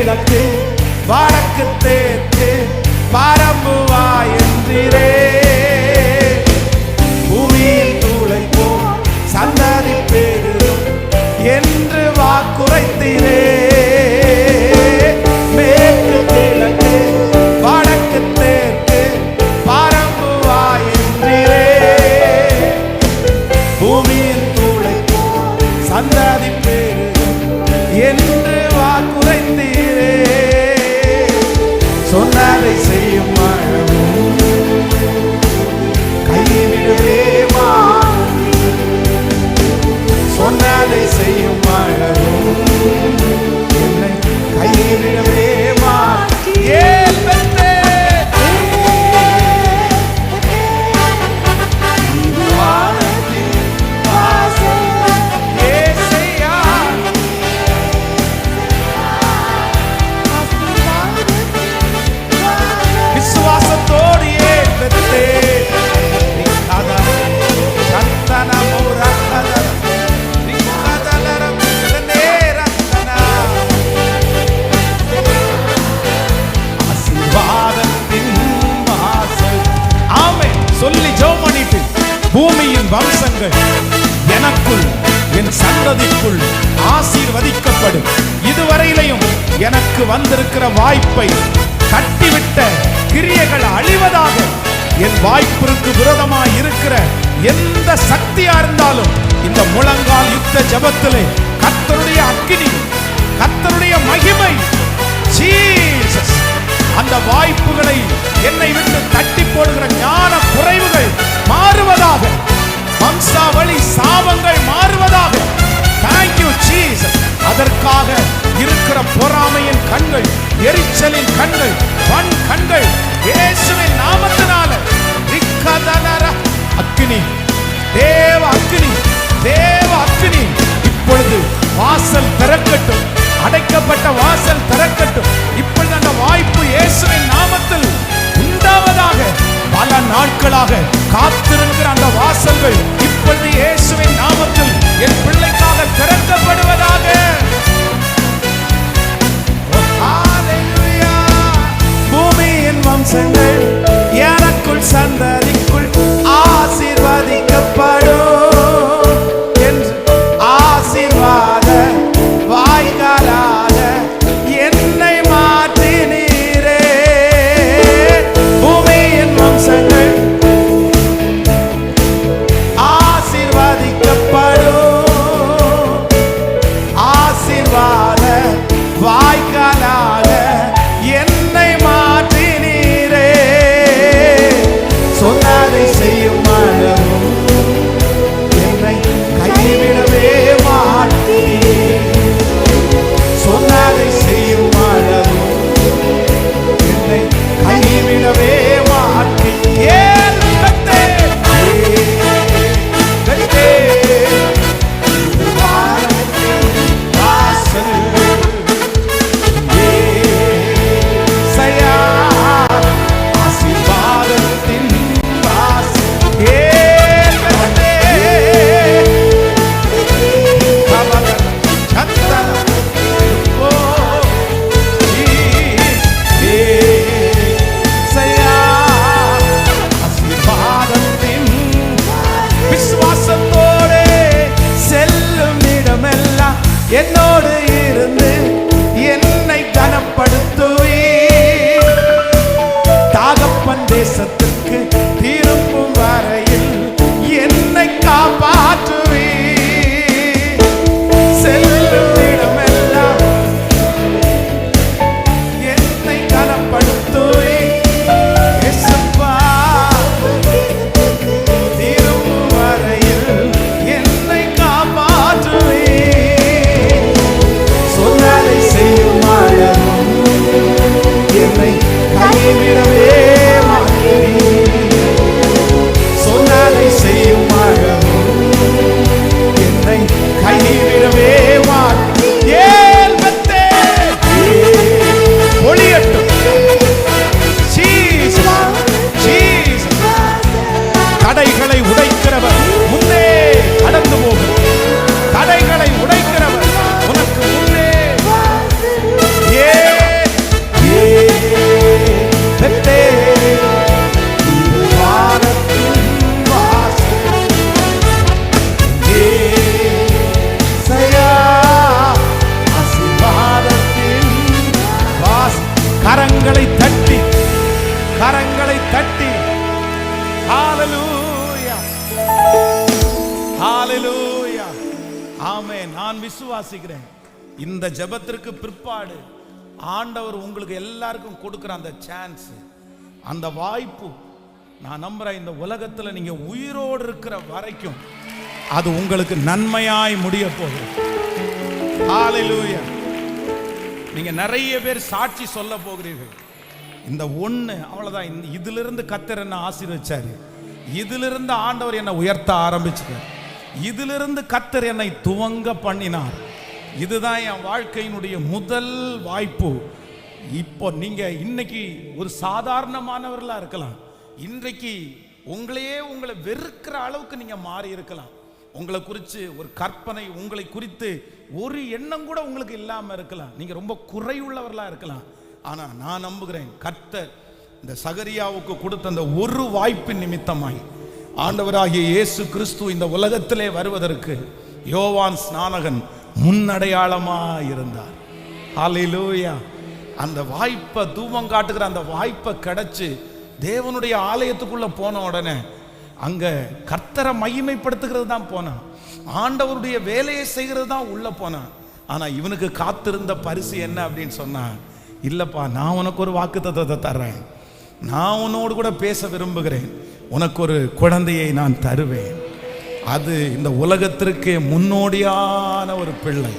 கிழக்கு வடக்கு தெற்கு பரம்பூர். எனக்கு வந்திருக்கிற வாய்ப்பை கட்டிவிட்ட கிரியைகள் அழிவதாக என் வாய்ப்பிற்கு விரோதமாய் இருக்கிற எந்த சக்தியா இருந்தாலும் இந்த முழங்கால் யுத்த ஜபத்திலே கத்தருடைய அக்கினி கத்தருடைய மகிமை ஜீசஸ் அந்த வாய்ப்புகளை என்னை விட்டு தட்டி போடுகிற ஞான குறைவுகள் மாறுவதாக வம்சாவளி சாபங்கள் மாறுவதாக. தேங்க்யூ ஜீசஸ் அதற்காக இருக்கிற பொறாமையின் கண்கள் எரிச்சலின் கண்கள் வன் கண்கள் இயேசுவின் நாமத்தினால. ரிக்கதனர அக்கினி தேவ அக்கினி தேவ அக்கினி இப்பொழுது வாசல் திறக்கட்டும் அடைக்கப்பட்ட வாசல் திறக்கட்டும். இப்பொழுது அந்த வாய்ப்பு இயேசுவின் நாமத்தில் உண்டாவதாக பல நாட்களாக காத்திருக்கிற அந்த வாசல்கள் இப்பொழுது விசுவாசிக்கிறேன். இந்த ஜெபத்திற்கு பிற்பாடு ஆண்டவர் உங்களுக்கு எல்லாருக்கும் கொடுக்குற அந்த சான்ஸ் அந்த வாய்ப்பு நான் நம்புறேன் இந்த உலகத்துல நீங்க உயிரோடு இருக்கிற வரைக்கும் அது உங்களுக்கு நன்மையாய் முடிய போகுது. ஹalleluya நீங்க நிறைய பேர் சாட்சி சொல்ல போகிறீர்கள். இந்த ஒண்ணு அவ்வளவுதான். இதிலிருந்து கத்தர் என்ன ஆசீர்வச்சாரு? இதிலிருந்து ஆண்டவர் என்னை உயர்த்த ஆரம்பிச்சார் இதிலிருந்து கத்தர் என்னை துவங்க பண்ணினார். இதுதான் என் வாழ்க்கையினுடைய முதல் வாய்ப்பு. இப்போ நீங்க இன்னைக்கு ஒரு சாதாரணமானவர்களா இருக்கலாம். இன்றைக்கு உங்களையே உங்களை வெறுக்கிற அளவுக்கு நீங்க மாறி இருக்கலாம். உங்களை குறித்து ஒரு கற்பனை உங்களை குறித்து ஒரு எண்ணம் கூட உங்களுக்கு இல்லாமல் இருக்கலாம். நீங்கள் ரொம்ப குறையுள்ளவர்களாக இருக்கலாம். ஆனால் நான் நம்புகிறேன் கர்த்தர் இந்த சகரியாவுக்கு கொடுத்த அந்த ஒரு வாய்ப்பின் நிமித்தமாய் ஆண்டவராகிய இயேசு கிறிஸ்து இந்த உலகத்திலே வருவதற்கு யோவான் ஸ்நானகன் முன்னடையாளமாய் இருந்தார் ஹalleluya. அந்த வாய்ப்பை தூபம் காட்டுகிற அந்த வாய்ப்பை கிடைச்சு தேவனுடைய ஆலயத்துக்குள்ள போன உடனே அங்க கர்த்தரை மகிமைப்படுத்துகிறது தான் போனான் ஆண்டவருடைய வேலையை செய்கிறது தான் உள்ள போனான் ஆனா இவனுக்கு காத்திருந்த பரிசு என்ன அப்படின்னு சொன்னான் இல்லப்பா நான் உனக்கு ஒரு வாக்குத்தத்தத்தை தர்றேன். நான் உன்னோடு கூட பேச விரும்புகிறேன். உனக்கு ஒரு குழந்தையை நான் தருவேன். அது இந்த உலகத்திற்கே முன்னோடியான ஒரு பிள்ளை.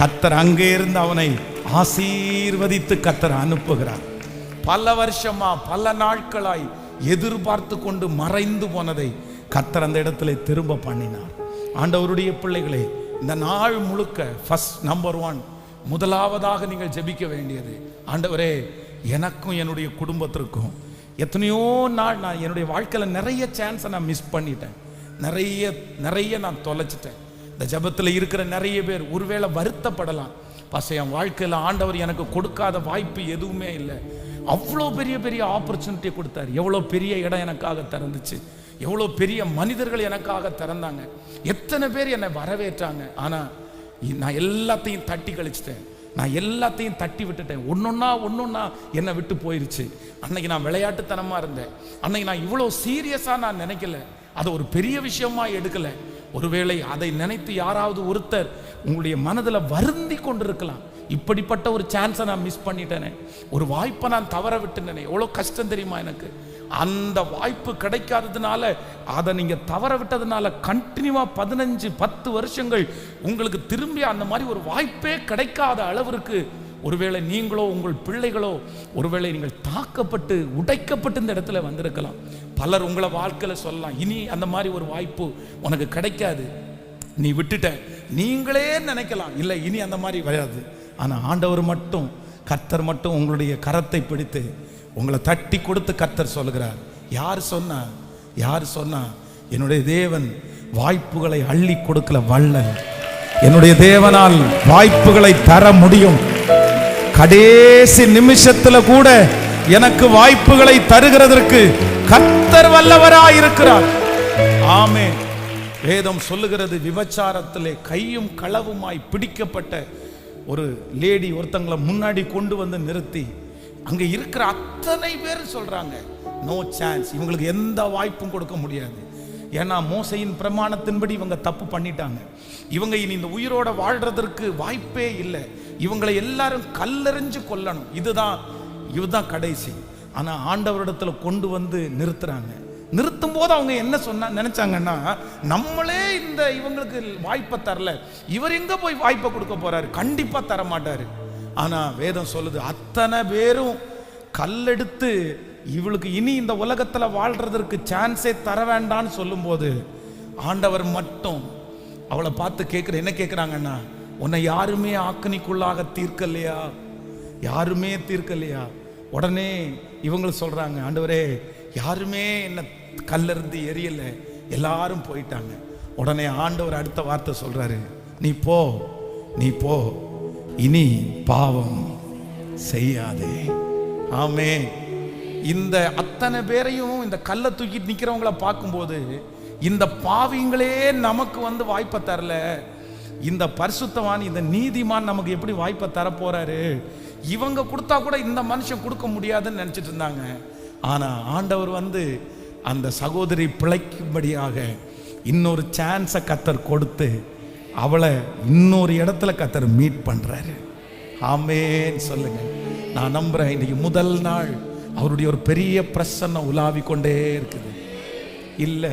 கத்தர் அங்கே இருந்து அவனை ஆசீர்வதித்து கத்தர் அனுப்புகிறார். பல வருஷமா பல நாட்களாய் எதிர்பார்த்து கொண்டு மறைந்து போனதை கத்தர் அந்த இடத்துல திரும்ப பண்ணினார். ஆண்டவருடைய பிள்ளைகளே இந்த நாள் முழுக்க ஃபஸ்ட் நம்பர் ஒன் முதலாவதாக நீங்கள் ஜெபிக்க வேண்டியது ஆண்டவரே எனக்கும் என்னுடைய குடும்பத்திற்கும் எத்தனையோ நாள் நான் என்னுடைய வாழ்க்கையில் நிறைய சான்ஸை நான் மிஸ் பண்ணிட்டேன். நிறைய நிறைய நான் தொலைச்சிட்டேன். இந்த ஜெபத்தில் இருக்கிற நிறைய பேர் ஒருவேளை வருத்தப்படலாம். பச என் வாழ்க்கையில் ஆண்டவர் எனக்கு கொடுக்காத வாய்ப்பு எதுவுமே இல்லை. அவ்வளோ பெரிய பெரிய ஆப்பர்ச்சுனிட்டி கொடுத்தாரு. எவ்வளோ பெரிய இடம் எனக்காக திறந்துச்சு. எவ்வளோ பெரிய மனிதர்கள் எனக்காக திறந்தாங்க. எத்தனை பேர் என்னை வரவேற்றாங்க. ஆனால் நான் எல்லாத்தையும் தட்டி கழிச்சிட்டேன். நான் எல்லாத்தையும் தட்டி விட்டுட்டேன். ஒன்னொன்னா ஒன்னொன்னா என்னை விட்டு போயிருச்சு. அன்னைக்கு நான் விளையாட்டுத்தனமாக இருந்தேன். அன்னைக்கு நான் இவ்வளோ சீரியஸாக நான் நினைக்கல. அதை ஒரு பெரிய விஷயமா எடுக்கலை. ஒருவேளை அதை நினைத்து யாராவது ஒருத்தர் உங்களுடைய மனதில் வருந்தி கொண்டிருக்கலாம். இப்படிப்பட்ட ஒரு சான்ஸை நான் மிஸ் பண்ணிட்டேனே. ஒரு வாய்ப்பை நான் தவற விட்டுனேனே. எவ்வளோ கஷ்டம் தெரியுமா எனக்கு? அந்த வாய்ப்பு கிடைக்காததுனால அதை நீங்கள் தவற விட்டதுனால கண்டினியூவாக பதினஞ்சு பத்து வருஷங்கள் உங்களுக்கு திரும்பி அந்த மாதிரி ஒரு வாய்ப்பே கிடைக்காத அளவிற்கு ஒருவேளை நீங்களோ உங்கள் பிள்ளைகளோ ஒருவேளை நீங்கள் தாக்கப்பட்டு உடைக்கப்பட்டு இந்த இடத்துல வந்திருக்கலாம். பலர் உங்களை வாழ்க்கையில் சொல்லலாம் இனி அந்த மாதிரி ஒரு வாய்ப்பு உனக்கு கிடைக்காது. நீ விட்டுட்ட. நீங்களே நினைக்கலாம் இல்லை இனி அந்த மாதிரி வராது. ஆனால் ஆண்டவர் மட்டும் கர்த்தர் மட்டும் உங்களுடைய கரத்தை பிடித்து உங்களை தட்டி கொடுத்து கத்தர் சொல்லுகிறார். யார் சொன்னா? யார் சொன்னா? என்னுடைய தேவன் வாய்ப்புகளை அள்ளி கொடுக்கல வள்ளல் என்னுடைய தேவனால் வாய்ப்புகளை தர முடியும். கடைசி நிமிஷத்துல கூட எனக்கு வாய்ப்புகளை தருகிறதற்கு கத்தர் வல்லவராய் இருக்கிறார் ஆமே வேதம் சொல்லுகிறது விபச்சாரத்திலே கையும் களவுமாய் பிடிக்கப்பட்ட ஒரு லேடி ஒருத்தங்களை முன்னாடி கொண்டு வந்து நிறுத்தி அங்கே இருக்கிற அத்தனை பேர் சொல்றாங்க நோ சான்ஸ் இவங்களுக்கு எந்த வாய்ப்பும் கொடுக்க முடியாது. ஏன்னா மோசையின் பிரமாணத்தின்படி இவங்க தப்பு பண்ணிட்டாங்க. இவங்க இனி இந்த உயிரோட வாழ்றதற்கு வாய்ப்பே இல்லை. இவங்களை எல்லாரும் கல்லெறிஞ்சு கொல்லணும். இதுதான் இதுதான் கடைசி. ஆனால் ஆண்டவரிடத்தில் கொண்டு வந்து நிறுத்துறாங்க. நிறுத்தும் போது அவங்க என்ன சொன்னா நினைச்சாங்கன்னா நம்மளே இந்த இவங்களுக்கு வாய்ப்பை தரல. இவர் எங்க போய் வாய்ப்பை கொடுக்க போறாரு? கண்டிப்பா தர மாட்டாரு ஆனால் வேதம் சொல்லுது அத்தனை பேரும் கல்லெடுத்து இவளுக்கு இனி இந்த உலகத்தில் வாழ்கிறதுக்கு சான்ஸே தர வேண்டான்னு சொல்லும்போது ஆண்டவர் மட்டும் அவளை பார்த்து கேட்குற என்ன கேட்குறாங்கன்னா உன்னை யாருமே ஆக்கணிக்குள்ளாக தீர்க்கலையா? யாருமே தீர்க்கலையா? உடனே இவங்க சொல்கிறாங்க ஆண்டவரே யாருமே என்ன கல்லிருந்து எரியலை. எல்லாரும் போயிட்டாங்க. உடனே ஆண்டவர் அடுத்த வார்த்தை சொல்கிறாரு நீ போ நீ போ. இனி பாவம் செய்யாதே. ஆமே இந்த அத்தனை பேரையும் இந்த கல்லை தூக்கிட்டு நிற்கிறவங்கள பார்க்கும்போது இந்த பாவிங்களே நமக்கு வந்து வாய்ப்பை தரல. இந்த பரிசுத்தவான் இந்த நீதிமான் நமக்கு எப்படி வாய்ப்பை தரப்போறாரு? இவங்க கொடுத்தா கூட இந்த மனுஷன் கொடுக்க முடியாதுன்னு நினச்சிட்டு இருந்தாங்க. ஆனால் ஆண்டவர் வந்து அந்த சகோதரி பிழைக்கும்படியாக இன்னொரு சான்ஸை கத்தர் கொடுத்து அவளை இன்னொரு இடத்துல கத்தர் மீட் பண்ணுறாரு ஆமேன்னு சொல்லுங்க. நான் நம்புறேன் இன்னைக்கு முதல் நாள் அவருடைய ஒரு பெரிய பிரசன்னம் உலாவி கொண்டே இருக்குது. இல்லை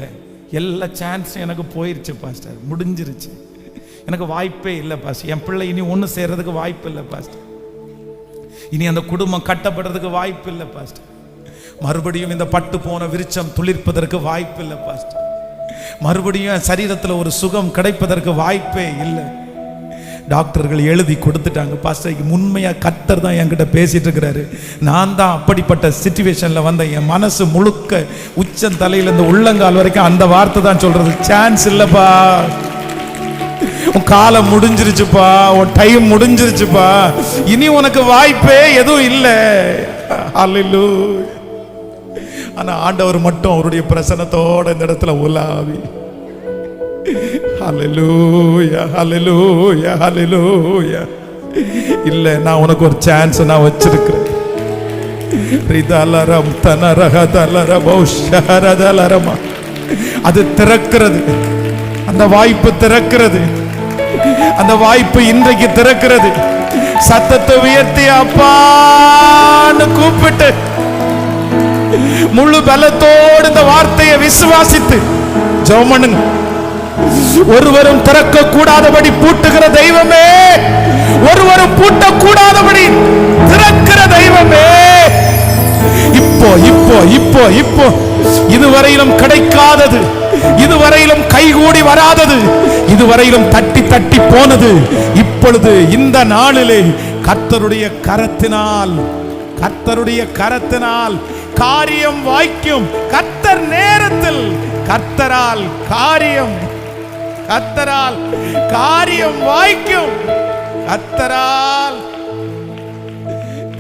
எல்லா சான்ஸும் எனக்கு போயிருச்சு பாஸ்டர் முடிஞ்சிருச்சு. எனக்கு வாய்ப்பே இல்லை பாஸ்டர் என் பிள்ளை இனி ஒன்று சேர்றதுக்கு வாய்ப்பு இல்லை பாஸ்டர் இனி அந்த குடும்பம் கட்டப்படுறதுக்கு வாய்ப்பு இல்லை பாஸ்டர் மறுபடியும் இந்த பட்டு போன விருச்சம் துளிர்ப்பதற்கு வாய்ப்பு இல்லை பாஸ்டர் மறுபடியும் சரீரத்தில் ஒரு சுகம் கிடைப்பதற்கு வாய்ப்பே இல்லை. டாக்டர்கள் எழுதி கொடுத்துட்டாங்க. பாஸ்டர் உண்மையாக கத்தர் தான் என்கிட்ட பேசிட்டு இருக்கிறாரு. நான் தான் அப்படிப்பட்ட சுச்சுவேஷன்ல வந்தேன் என் மனசு முழுக்க உச்சம் இருந்து உள்ளங்கால் வரைக்கும் அந்த வார்த்தை தான் சொல்றது. சான்ஸ் இல்லப்பா. உன் காலம் முடிஞ்சிருச்சுப்பா. உன் டைம் முடிஞ்சிருச்சுப்பா. இனி உனக்கு வாய்ப்பே எதுவும் இல்லை. அல்லூ ஆனா ஆண்டவர் மட்டும் அவருடைய பிரசனத்தோட இந்த இடத்துல உலாவி. ஹalleluya ஹalleluya ஹalleluya. இல்ல நான் உனக்கு ஒரு சான்ஸ் நான் வச்சிருக்கிறேன். ரிதலரம் தனரகதலர பௌஷரதலரமா. அது திறக்கிறது. அந்த வாய்ப்பு திறக்கிறது. அந்த வாய்ப்பு இன்றைக்கு திறக்கிறது. சத்தத்தை உயர்த்தி அப்பான்னு கூப்பிட்டு. முழு பலத்தோடு இந்த வார்த்தையை விசுவாசித்து ஜெபம் பண்ணுங்க. ஒருவரும் திறக்க கூடாதபடி பூட்டுகிற தெய்வமே. ஒருவரும் பூட்ட கூடாதபடி திறக்கிற தெய்வமே. இப்போ இப்போ இப்போ இப்போ இதுவரையிலும் கிடைக்காதது. இதுவரையிலும் கைகூடி வராதது. இதுவரையிலும் தட்டி தட்டி போனது. இப்பொழுது இந்த நாளிலே கர்த்தருடைய கரத்தினால் கர்த்தருடைய கரத்தினால் காரியம் வாய்க்கும் கத்தர் நேரத்தில் கத்தரால் காரியம். கத்தரால் காரியம் வாய்க்கும் கத்தரால்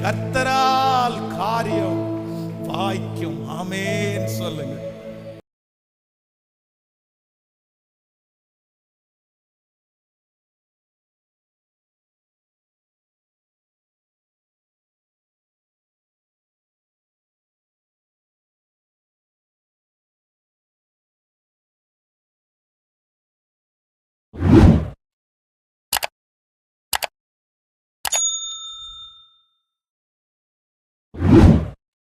கத்தரால் காரியம் வாய்க்கும். ஆமேன் சொல்லுங்க. you.